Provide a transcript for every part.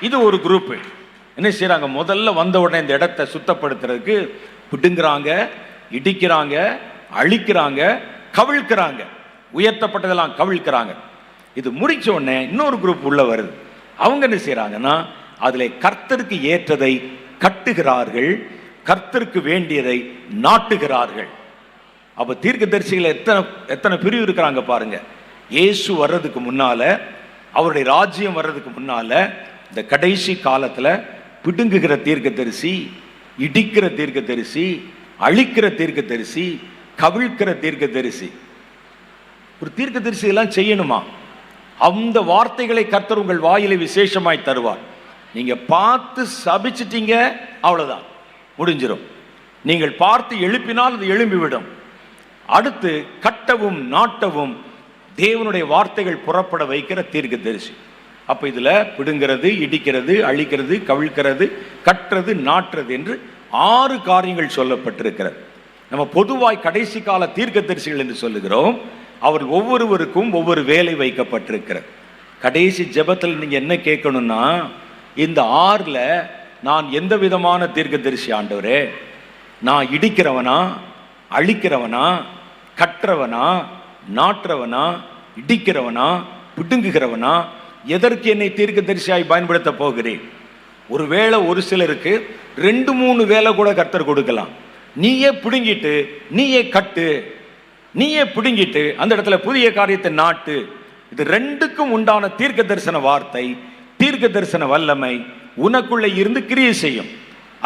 இது ஒரு குரூப்பு என்ன செய்கிறாங்க முதல்ல வந்த உடனே இந்த இடத்த சுத்தப்படுத்துறதுக்கு பிடுங்குறாங்க இடிக்கிறாங்க அழிக்கிறாங்க கவிழ்க்கிறாங்க. உயர்த்தப்பட்டதெல்லாம் கவிழ்க்கிறாங்க. இது முடிச்ச உடனே இன்னொரு குரூப் உள்ளே வருது. அவங்க என்ன செய்கிறாங்கன்னா அதில் கர்த்தருக்கு ஏற்றதை கட்டுகிறார்கள் கர்த்தருக்கு வேண்டியதை நாட்டுகிறார்கள். அப்போ தீர்க்க தீர்க்கதரிசிகள் எத்தனை எத்தனை பிரிவு இருக்கிறாங்க பாருங்க. இயேசு வர்றதுக்கு முன்னால் அவருடைய ராஜ்யம் வர்றதுக்கு முன்னால் இந்த கடைசி காலத்தில் பிடுங்குகிற தீர்க்கதரிசி இடிக்கிற தீர்க்கதரிசி அழிக்கிற தீர்க்கதரிசி கவிழ்க்கிற தீர்க்க தரிசி ஒரு தீர்க்க தரிசி எல்லாம் செய்யணுமா? அந்த வார்த்தைகளை கர்த்தர் உங்கள் வாயிலை விசேஷமாய் தருவார். நீங்க பார்த்து சபிச்சிட்டீங்க அவ்வளவுதான். முடிஞ்சிடும் நீங்கள் பார்த்து எழுப்பினால் அது எழும்பிவிடும். அடுத்து கட்டவும் நாட்டவும் தேவனுடைய வார்த்தைகள் புறப்பட வைக்கிற தீர்க்க தரிசி அப்போ இதில் பிடுங்கிறது இடிக்கிறது அழிக்கிறது கவிழ்க்கிறது கட்டுறது நாட்டுறது என்று ஆறு காரியங்கள் சொல்லப்பட்டிருக்கிறது. நம்ம பொதுவாய் கடைசி கால தீர்க்க தரிசிகள் என்று சொல்லுகிறோம். அவர் ஒவ்வொருவருக்கும் ஒவ்வொரு வேலை வைக்கப்பட்டிருக்கிறது. கடைசி ஜெபத்தில் நீங்கள் என்ன கேட்கணும்னா இந்த ஆறில் நான் எந்த விதமான தீர்க்க தரிசி ஆண்டவரே? நான் இடிக்கிறவனா? அழிக்கிறவனா? கற்றவனா? நாட்டுறவனா இடிக்கிறவனா? பிடுங்குகிறவனா? எதற்கு என்னை தீர்க்கதரிசியாய் பயன்படுத்த போகிறேன்? ஒருவேளை ஒரு சிலருக்கு ரெண்டு மூணு வேலை கூட கர்த்தர் கொடுக்கலாம். நீயே பிடுங்கிட்டு நீயே கட்டு நீயே பிடுங்கிட்டு அந்த இடத்துல புதிய காரியத்தை நாட்டு. இது ரெண்டுக்கும் உண்டான தீர்க்க தரிசன வார்த்தை தீர்க்க தரிசன வல்லமை உனக்குள்ளே இருந்து கிரியை செய்யும்.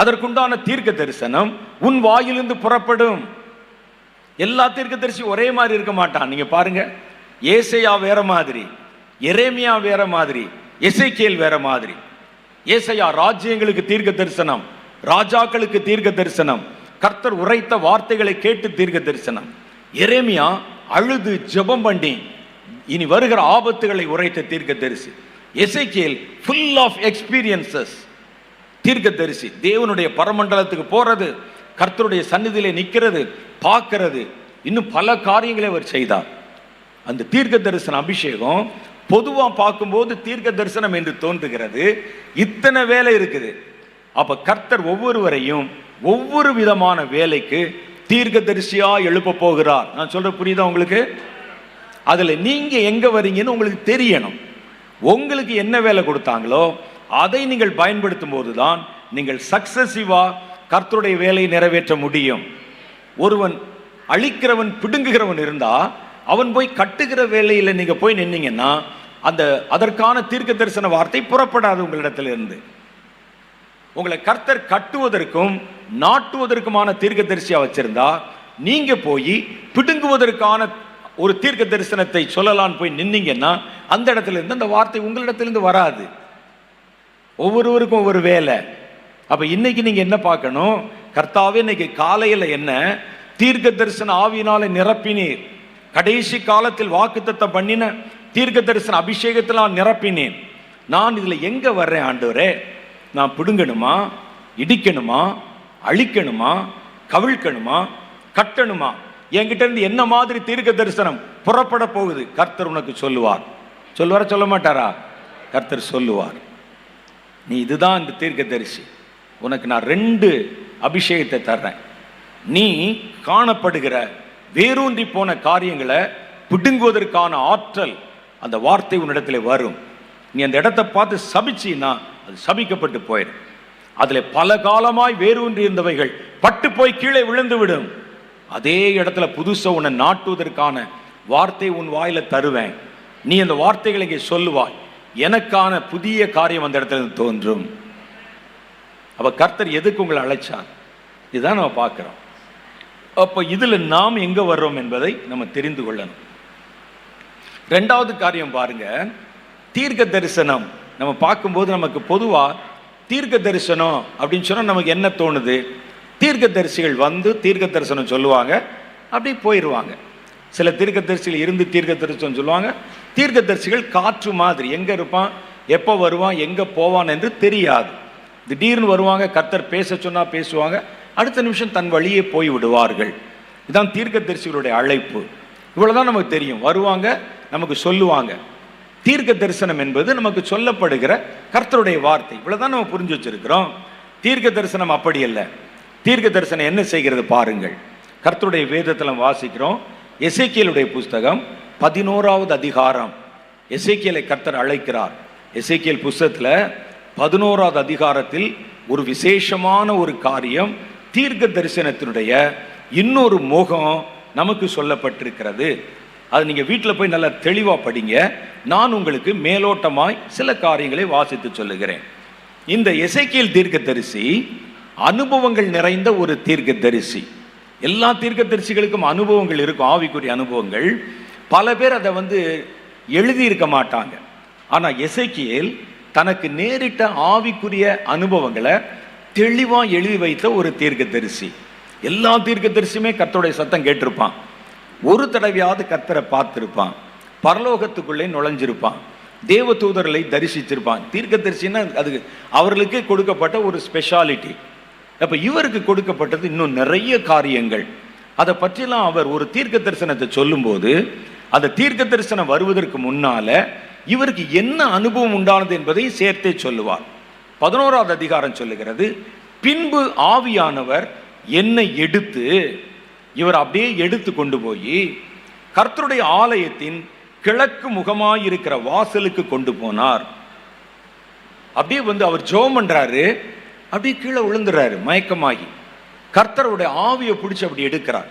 அதற்குண்டான தீர்க்க தரிசனம் உன் வாயிலிருந்து புறப்படும். எல்லா தீர்க்க தரிசி ஒரே மாதிரி இருக்க மாட்டான். நீங்க பாருங்க ஏசையா வேற மாதிரி. எரேமியா வேற மாதிரி எசைக்கேல் வேற மாதிரி. ஏசையா ராஜ்யங்களுக்கு தீர்க்க தரிசனம் ராஜாக்களுக்கு தீர்க்க தரிசனம் கர்த்தர் உரைத்த வார்த்தைகளை கேட்டு தீர்க்க தரிசனம். எரேமியா அழுது ஜெபம் பண்ணி இனி வருகிற ஆபத்துகளை உரைத்த தீர்க்க தரிசி. எசைக்கேல் ஃபுல் ஆஃப் எக்ஸ்பீரியன்சஸ் தீர்க்கதரிசி தேவனுடைய பரமண்டலத்துக்கு போறது கர்த்தருடைய சந்நிதியிலே நிற்கிறது பார்க்கறது. இன்னும் பல காரியங்களை அவர் செய்தார். அந்த தீர்க்க தரிசன அபிஷேகம் பொதுவாக பார்க்கும்போது தீர்க்க தரிசனம் என்று தோன்றுகிறது. இத்தனை வேலை இருக்குது. அப்ப கர்த்தர் ஒவ்வொருவரையும் ஒவ்வொரு விதமான வேலைக்கு தீர்க்க தரிசியா எழுப்ப போகிறார். நான் சொல்ற புரியுதா உங்களுக்கு? அதில் நீங்க எங்க வரீங்கன்னு உங்களுக்கு தெரியணும். உங்களுக்கு என்ன வேலை கொடுத்தாங்களோ அதை நீங்கள் பயன்படுத்தும் போதுதான் நீங்கள் சக்சஸிவாக கர்த்தருடைய வேலையை நிறைவேற்ற முடியும். ஒருவன் அழிக்கிறவன் பிடுங்குகிறவன் இருந்தா அவன் போய் கட்டுகிற வேலையில் நீங்கள் போய் நின்னீங்கன்னா அந்த அதற்கான தீர்க்க தரிசன வார்த்தை புறப்படாது உங்களிடத்திலிருந்து. உங்களை கர்த்தர் கட்டுவதற்கும் நாட்டுவதற்குமான தீர்க்க தரிசியா வச்சிருந்தா நீங்க போய் பிடுங்குவதற்கான ஒரு தீர்க்க தரிசனத்தை சொல்லலான்னு போய் நின்னீங்கன்னா அந்த இடத்துல இருந்து அந்த வார்த்தை உங்களிடத்திலிருந்து வராது. ஒவ்வொருவருக்கும் ஒவ்வொரு வேலை. அப்ப இன்னைக்கு நீங்க என்ன பார்க்கணும்? கர்த்தாவே இன்னைக்கு காலையில என்ன? தீர்க்க தரிசன ஆவியினால நிரப்பினீர். கடைசி காலத்தில் வாக்குத்தத்தம் பண்ணின தீர்க்க தரிசன அபிஷேகத்தில் நான் நிரப்பினேன். நான் இதில் எங்கே வர்றேன் ஆண்டவரே? நான் பிடுங்கணுமா? இடிக்கணுமா? அழிக்கணுமா? கவிழ்க்கணுமா? கட்டணுமா? என்கிட்ட இருந்து என்ன மாதிரி தீர்க்க தரிசனம் புறப்பட போகுது? கர்த்தர் உனக்கு சொல்லுவார். சொல்லுவார சொல்ல மாட்டாரா? கர்த்தர் சொல்லுவார். நீ இதுதான் இந்த தீர்க்க தரிசி உனக்கு நான் ரெண்டு அபிஷேகத்தை தர்றேன். நீ காணப்படுகிற வேரூன்றி போன காரியங்களை பிடுங்குவதற்கான ஆற்றல் அந்த வார்த்தை உன்னிடத்தில் வரும். நீ அந்த இடத்தை பார்த்து சபிச்சின்னா அது சபிக்கப்பட்டு போயிடும். அதில் பல காலமாய் வேரூன்றி இருந்தவைகள் பட்டு போய் கீழே விழுந்து விடும் அதே இடத்துல புதுசாக உன்னை நாட்டுவதற்கான வார்த்தை உன் வாயில தருவேன். நீ அந்த வார்த்தைகளை இங்கே சொல்லுவாய். எனக்கான புதிய காரியம் அந்த இடத்துல தோன்றும். அப்ப கர்த்தர் எதுக்கு உங்களை அழைச்சார்? இதுதான் நம்ம பார்க்குறோம். அப்போ இதில் நாம் எங்கே வர்றோம் என்பதை நம்ம தெரிந்து கொள்ளணும். ரெண்டாவது காரியம் பாருங்க. தீர்க்க தரிசனம். நம்ம பார்க்கும்போது நமக்கு பொதுவாக தீர்க்க தரிசனம் அப்படின்னு சொன்னால் நமக்கு என்ன தோணுது? தீர்க்க தரிசிகள் வந்து தீர்க்க தரிசனம் சொல்லுவாங்க. அப்படி போயிடுவாங்க சில தீர்க்க தரிசிகள் இருந்து தீர்க்க தரிசனம் சொல்லுவாங்க. தீர்க்க தரிசிகள் காற்று மாதிரி எங்கே இருப்பான் எப்போ வருவான் எங்கே போவான் என்று தெரியாது. திடீர்னு வருவாங்க கர்த்தர் பேச சொன்னால் பேசுவாங்க. அடுத்த நிமிஷம் தன் வழியே போய் விடுவார்கள். இதான் தீர்க்க தரிசிகளுடைய அழைப்பு. இவ்வளோதான் நமக்கு தெரியும். வருவாங்க நமக்கு சொல்லுவாங்க. தீர்க்க தரிசனம் என்பது நமக்கு சொல்லப்படுகிற கர்த்தருடைய வார்த்தை. இவ்வளோதான் நம்ம புரிஞ்சு வச்சிருக்கிறோம். தீர்க்க தரிசனம் அப்படி இல்லை தீர்க்க தரிசனம் என்ன செய்கிறது பாருங்கள். கர்த்தருடைய வேதத்தில் வாசிக்கிறோம். எசைக்கியலுடைய புஸ்தகம் பதினோராவது அதிகாரம். எசைக்கியலை கர்த்தர் அழைக்கிறார். எசைக்கியல் புஸ்தகத்தில் பதினோராவது அதிகாரத்தில் ஒரு விசேஷமான ஒரு காரியம் தீர்க்க தரிசனத்தினுடைய இன்னொரு முகம் நமக்கு சொல்லப்பட்டிருக்கிறது. அது நீங்கள் வீட்டில் போய் நல்லா தெளிவாக படிங்க. நான் உங்களுக்கு மேலோட்டமாய் சில காரியங்களை வாசித்து சொல்லுகிறேன். இந்த இசைக்கியல் தீர்க்க தரிசி அனுபவங்கள் நிறைந்த ஒரு தீர்க்க தரிசி எல்லா தீர்க்க தரிசிகளுக்கும் அனுபவங்கள் இருக்கும் ஆவிக்குரிய அனுபவங்கள். பல பேர் அதை வந்து எழுதியிருக்க மாட்டாங்க. ஆனால் இசைக்கியல் தனக்கு நேரிட்ட ஆவிக்குரிய அனுபவங்களை தெளிவாக எழுதி வைத்த ஒரு தீர்க்கதரிசி. எல்லா தீர்க்கதரிசியுமே கத்தருடைய சத்தம் கேட்டிருப்பான். ஒரு தடவையாவது கத்தரை பார்த்துருப்பான். பரலோகத்துக்குள்ளே நுழைஞ்சிருப்பான். தேவ தூதர்களை தரிசிச்சிருப்பான். தீர்க்கதரிசின்னா அது அவர்களுக்கே கொடுக்கப்பட்ட ஒரு ஸ்பெஷாலிட்டி அப்போ இவருக்கு கொடுக்கப்பட்டது இன்னும் நிறைய காரியங்கள். அதை பற்றிலாம் அவர் ஒரு தீர்க்க தரிசனத்தை சொல்லும்போது அந்த தீர்க்க தரிசனம் வருவதற்கு முன்னால இவருக்கு என்ன அனுபவம் உண்டானது என்பதை சேர்த்தே சொல்லுவார். பதினோராவது அதிகாரம் சொல்லுகிறது பின்பு ஆவியானவர் என்னை எடுத்து இவர் அப்படியே எடுத்து கொண்டு போய் கர்த்தருடைய ஆலயத்தின் கிழக்கு முகமாயிருக்கிற வாசலுக்கு கொண்டு போனார். அப்படியே வந்து அவர் ஜோம் பண்றாரு அப்படியே கீழே விழுந்துறாரு மயக்கமாகி. கர்த்தருடைய ஆவியை பிடிச்சி அப்படி எடுக்கிறார்.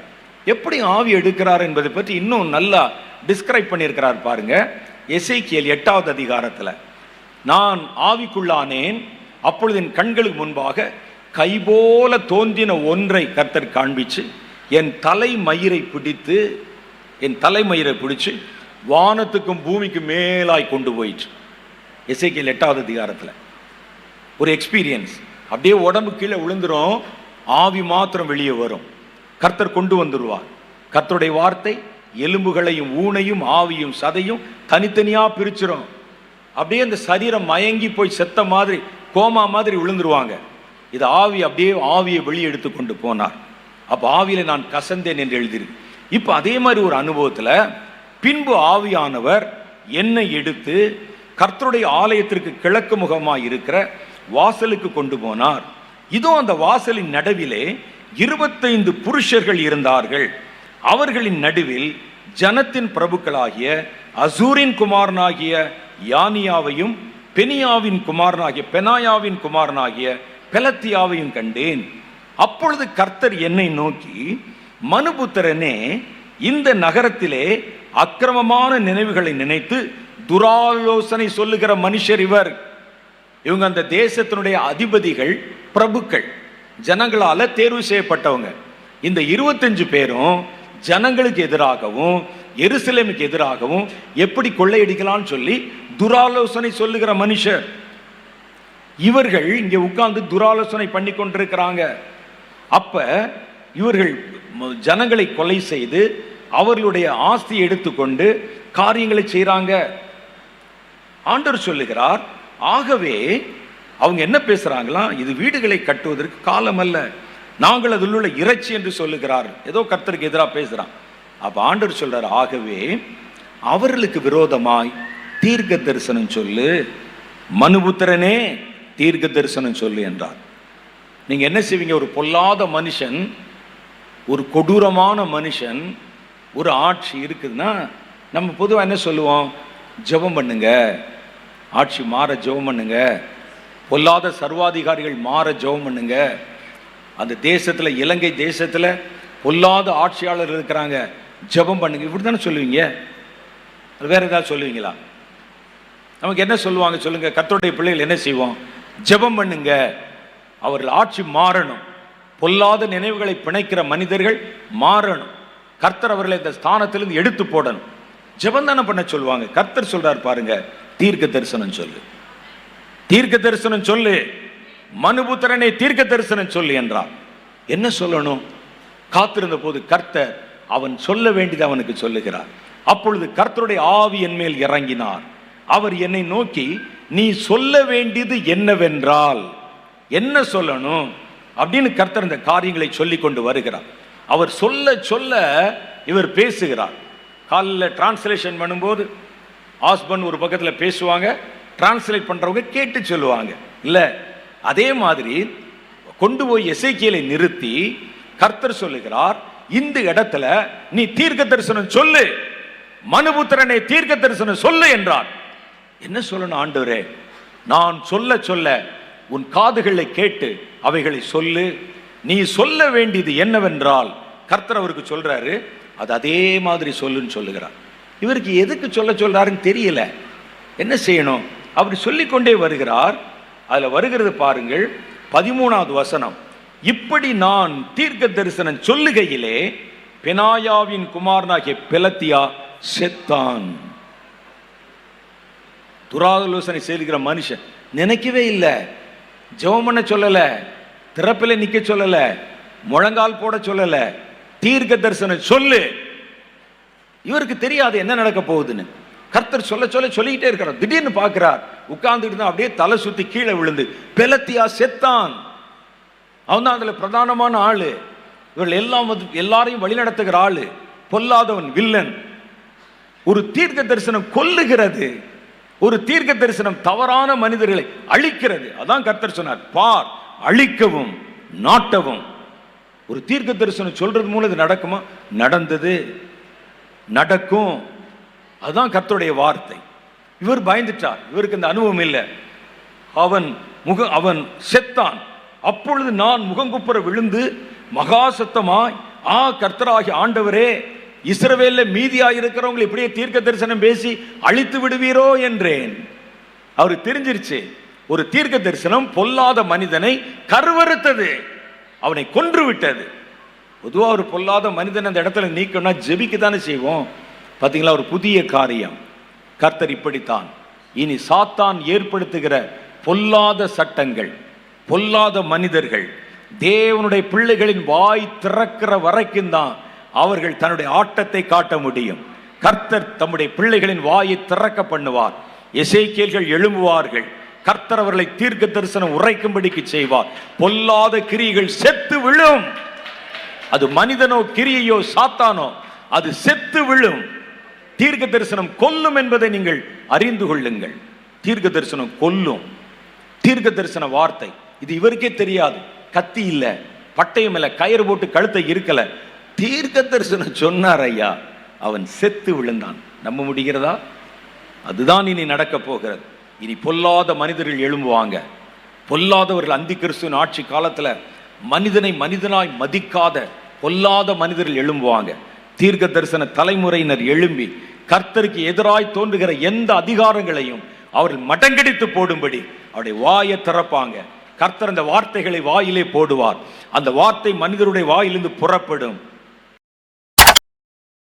எப்படி ஆவி எடுக்கிறார் என்பதை பற்றி இன்னும் நல்லா டிஸ்கிரைப் பண்ணியிருக்கிறார் பாருங்க எசேக்கியல் எட்டாவது அதிகாரத்தில் நான் ஆவிக்குள்ளானேன் அப்பொழுது என் கண்களுக்கு முன்பாக கைபோல தோன்றின ஒன்றை கர்த்தர் காண்பிச்சு என் தலைமயிரை பிடித்து என் தலைமயிரை பிடிச்சு வானத்துக்கும் பூமிக்கும் மேலாய் கொண்டு போயிடுச்சு எசேக்கியல் எட்டாவது அதிகாரத்தில். ஒரு எக்ஸ்பீரியன்ஸ் அப்படியே உடம்பு கீழே விழுந்துரும் ஆவி மாத்திரம் வெளியே வரும். கர்த்தர் கொண்டு வந்துடுவார் கர்த்தருடைய வார்த்தை எலும்புகளையும் ஊனையும் ஆவியும் சதையும் தனித்தனியாக பிரிச்சிடும் அப்படியே அந்த சரீரம் மயங்கி போய் செத்த மாதிரி கோமா மாதிரி விழுந்துருவாங்க. இது ஆவி அப்படியே ஆவியை வெளியே எடுத்து கொண்டு போனார். அப்போ ஆவியில நான் கசந்தேன் என்று எழுதியிருக்கு இப்போ அதே மாதிரி ஒரு அனுபவத்தில் பின்பு ஆவியானவர் என்னை எடுத்து கர்த்தருடைய ஆலயத்திற்கு கிழக்கு முகமாக இருக்கிற வாசலுக்கு கொண்டு போனார். இதோ அந்த வாசலின் நடுவிலே இருபத்தைந்து புருஷர்கள் இருந்தார்கள். அவர்களின் நடுவில் ஜனத்தின் பிரபுக்களாகிய அசூரின் குமாரனாகிய யானியாவையும் பெனியாவின் குமாரனாகிய பெனாயாவின் குமாரனாகிய பெலத்தியாவையும் கண்டேன். அப்பொழுது கர்த்தர் என்னை நோக்கி மனுபுத்திரனே இந்த நகரத்திலே அக்கிரமமான நினைவுகளை நினைத்து துராலோசனை சொல்லுகிற மனுஷர் இவர். இவங்க அந்த தேசத்தினுடைய அதிபதிகள் பிரபுக்கள். ஜனங்களால தேர்வு செய்யப்பட்டவங்க. இந்த இருபத்தஞ்சு பேரும் ஜனங்களுக்கு எதிராகவும் எருசலேமுக்கு எதிராகவும் எப்படி கொள்ளையடிக்கலாம்னு சொல்லி துராலோசனை சொல்லுகிற மனுஷர். இவர்கள் இங்கே உட்கார்ந்து துராலோசனை பண்ணி கொண்டிருக்கிறாங்க. அப்ப இவர்கள் ஜனங்களை கொலை செய்து அவர்களுடைய ஆஸ்தியை எடுத்துக்கொண்டு காரியங்களை செய்கிறாங்க ஆண்டவர் சொல்லுகிறார் ஆகவே அவங்க என்ன பேசுகிறாங்களாம் இது வீடுகளை கட்டுவதற்கு காலம் அல்ல. நாங்கள் அதில் உள்ள இறைச்சி என்று சொல்லுகிறார். ஏதோ கர்த்தருக்கு எதிராக பேசுகிறான் அப்போ ஆண்டவர் சொல்கிறார் ஆகவே அவர்களுக்கு விரோதமாய் தீர்க்க தரிசனம் சொல்லு. மனுபுத்திரனே தீர்க்க தரிசனம் சொல்லு என்றார் நீங்க என்ன செய்வீங்க? ஒரு பொல்லாத மனுஷன் ஒரு கொடூரமான மனுஷன் ஒரு ஆட்சி இருக்குதுன்னா நம்ம பொதுவாக என்ன சொல்லுவோம்? ஜெபம் பண்ணுங்க. ஆட்சி மாற ஜெபம் பண்ணுங்க. பொல்லாத சர்வாதிகாரிகள் மாற ஜெபம் பண்ணுங்க. அந்த தேசத்தில் இலங்கை தேசத்தில் பொல்லாத ஆட்சியாளர் இருக்கிறாங்க. ஜெபம் பண்ணுங்க. இப்படி தானே சொல்லுவீங்க? வேறு வேற ஏதாவது சொல்லுவீங்களா? நமக்கு என்ன சொல்லுவாங்க சொல்லுங்க? கர்த்தருடைய பிள்ளைகள் என்ன செய்வோம்? ஜெபம் பண்ணுங்க. அவர்கள் ஆட்சி மாறணும். பொல்லாத நினைவுகளை பிணைக்கிற மனிதர்கள் மாறணும். கர்த்தர் அவர்களை இந்த ஸ்தானத்திலிருந்து எடுத்து போடணும். ஜபந்தானம் பண்ண சொல்லுவாங்க. கர்த்தர் சொல்றார் பாருங்க. தீர்க்க தரிசனம் சொல்லு. தீர்க்க தரிசனம் சொல்லு. மனுபுத்திரனை தீர்க்க தரிசனம் சொல்லு என்றார். என்ன சொல்லணும்? காத்திருந்த போது கர்த்தர் அவன் சொல்ல வேண்டியது அவனுக்கு சொல்லுகிறார். அப்பொழுது கர்த்தருடைய ஆவி என் மேல் இறங்கினார். அவர் என்னை நோக்கி நீ சொல்ல வேண்டியது என்னவென்றால் என்ன சொல்லணும்? அப்படின்னு கர்த்தர் இந்த காரியங்களை சொல்லி கொண்டு வருகிறார். அவர் சொல்ல சொல்ல இவர் பேசுகிறார். காலில் டிரான்ஸ்லேஷன் பண்ணும்போது ஹஸ்பண்ட் ஒரு பக்கத்தில் பேசுவாங்க டிரான்ஸ்லேட் பண்ணுறவங்க கேட்டு சொல்லுவாங்க. இல்லை அதே மாதிரி கொண்டு போய் எசேக்கியேலை நிறுத்தி கர்த்தர் சொல்லுகிறார் இந்த இடத்துல நீ தீர்க்க தரிசனம் சொல்லு மனுபுத்திரனை தீர்க்க தரிசனம் சொல்லு என்றார். என்ன சொல்லணும் ஆண்டவரே? நான் சொல்ல சொல்ல உன் காதுகளை கேட்டு அவைகளை சொல்லு. நீ சொல்ல வேண்டியது என்னவென்றால் கர்த்தர் அவருக்கு சொல்றாரு அது அதே மாதிரி சொல்லுன்னு சொல்லுகிறார். இவருக்கு எதுக்கு சொல்ல சொல்றாருன்னு தெரியல. என்ன செய்யணும்? அவர் சொல்லிக்கொண்டே வருகிறார். அதில் வருகிறது பாருங்கள் பதிமூணாவது வசனம். இப்படி நான் தீர்க்க தரிசனம் சொல்லுகையிலே பெனாயாவின் குமாரனாகிய பெலத்தியா செத்தான். துராலோசனை செய்கிற மனுஷன். நினைக்கவே இல்லை. ஜெபம் பண்ண சொல்லலை. திறப்பில நிற்க சொல்லலை. முழங்கால் போட சொல்லலை. தீர்க்க தரிசனம் சொல்லு. இவருக்கு தெரியாது என்ன நடக்க போகுதுன்னு. கர்த்தர் சொல்ல சொல்ல சொல்லிக்கிட்டே இருக்கிறார். திடீர்னு பார்க்கிறார். உட்கார்ந்துட்டு தான் அப்படியே தலை சுற்றி கீழே விழுந்து பெலத்தியா செத்தான். அவன் தான் அதில் பிரதானமான ஆள். இவர்கள் எல்லாம் வந்து எல்லாரையும் வழிநடத்துகிற ஆள். பொல்லாதவன் வில்லன். ஒரு தீர்க்க தரிசனம் கொல்லுகிறது. ஒரு தீர்க்க தரிசனம் தவறான மனிதர்களை அழிக்கிறது. அதான் கர்த்தர் சொன்னார். பார் அழிக்கவும் நாட்டவும். ஒரு தீர்க்க தரிசனம் சொல்றது மூலம் இது நடக்குமா? நடந்தது. நடக்கும். அதுதான் கர்த்தருடைய வார்த்தை. இவர் பயந்துட்டார். இவருக்கு இந்த அனுபவம் இல்லை. அவன் முக அவன் செத்தான். அப்பொழுது நான் முகங்குப்புற விழுந்து மகா சத்தமாய் ஆ கர்த்தராகி ஆண்டவரே இஸ்ரவேல்ல மீதியாக இருக்கிறவங்களை இப்படியே தீர்க்க தரிசனம் பேசி அழித்து விடுவீரோ என்றேன். அவர் தெரிஞ்சிருச்சு ஒரு தீர்க்க தரிசனம் பொல்லாத மனிதனை கருவறுத்தது அவனை கொன்று விட்டது. பொதுவாக ஒரு பொல்லாத மனிதன் அந்த இடத்துல நீக்கணும்னா ஜெபிக்க தானே செய்வோம். பார்த்தீங்களா ஒரு புதிய காரியம். கர்த்தர் இப்படித்தான். இனி சாத்தான் ஏற்படுத்துகிற பொல்லாத சட்டங்கள் பொல்லாத மனிதர்கள் தேவனுடைய பிள்ளைகளின் வாய் திறக்கிற வரைக்கும் தான் அவர்கள் தன்னுடைய ஆட்டத்தை காட்ட முடியும். கர்த்தர் தம்முடைய பிள்ளைகளின் வாயை திறக்க பண்ணுவார். இசைக்கியல்கள் எழும்புவார்கள். கர்த்தர் அவர்களை தீர்க்க தரிசனம் உரைக்கும்படிக்கு செய்வார். பொல்லாத கிரியைகள் செத்து விழும். அது மனிதனோ கிரியையோ சாத்தானோ அது செத்து விழும். தீர்க்க தரிசனம் கொல்லும் என்பதை நீங்கள் அறிந்து கொள்ளுங்கள். தீர்க்க தரிசனம் கொல்லும். தீர்க்க தரிசன வார்த்தை. இது இவருக்கே தெரியாது. கத்தி இல்லை. பட்டயம் இல்லை. கயிறு போட்டு கழுத்தை இருக்கல தீர்க்க தரிசனம் சொன்னார் ஐயா அவன் செத்து விழுந்தான். நம்ப முடிகிறதா? அதுதான் இனி நடக்க போகிறது. இனி பொல்லாத மனிதர்கள் எழும்புவாங்க. பொல்லாதவர்கள் அந்தி கிறிஸ்துவின் ஆட்சி காலத்தில் மனிதனை மனிதனாய் மதிக்காத பொல்லாத மனிதர்கள் எழும்புவாங்க. தீர்க்க தரிசன தலைமுறையினர் எழும்பி கர்த்தருக்கு எதிராய் தோன்றுகிற எந்த அதிகாரங்களையும் அவர்கள் மடங்கடித்து போடும்படி அவருடைய வாயை திறப்பாங்க. கர்த்தர் அந்த வார்த்தைகளை வாயிலே போடுவார். அந்த வார்த்தை மனிதருடைய வாயிலிருந்து புறப்படும்.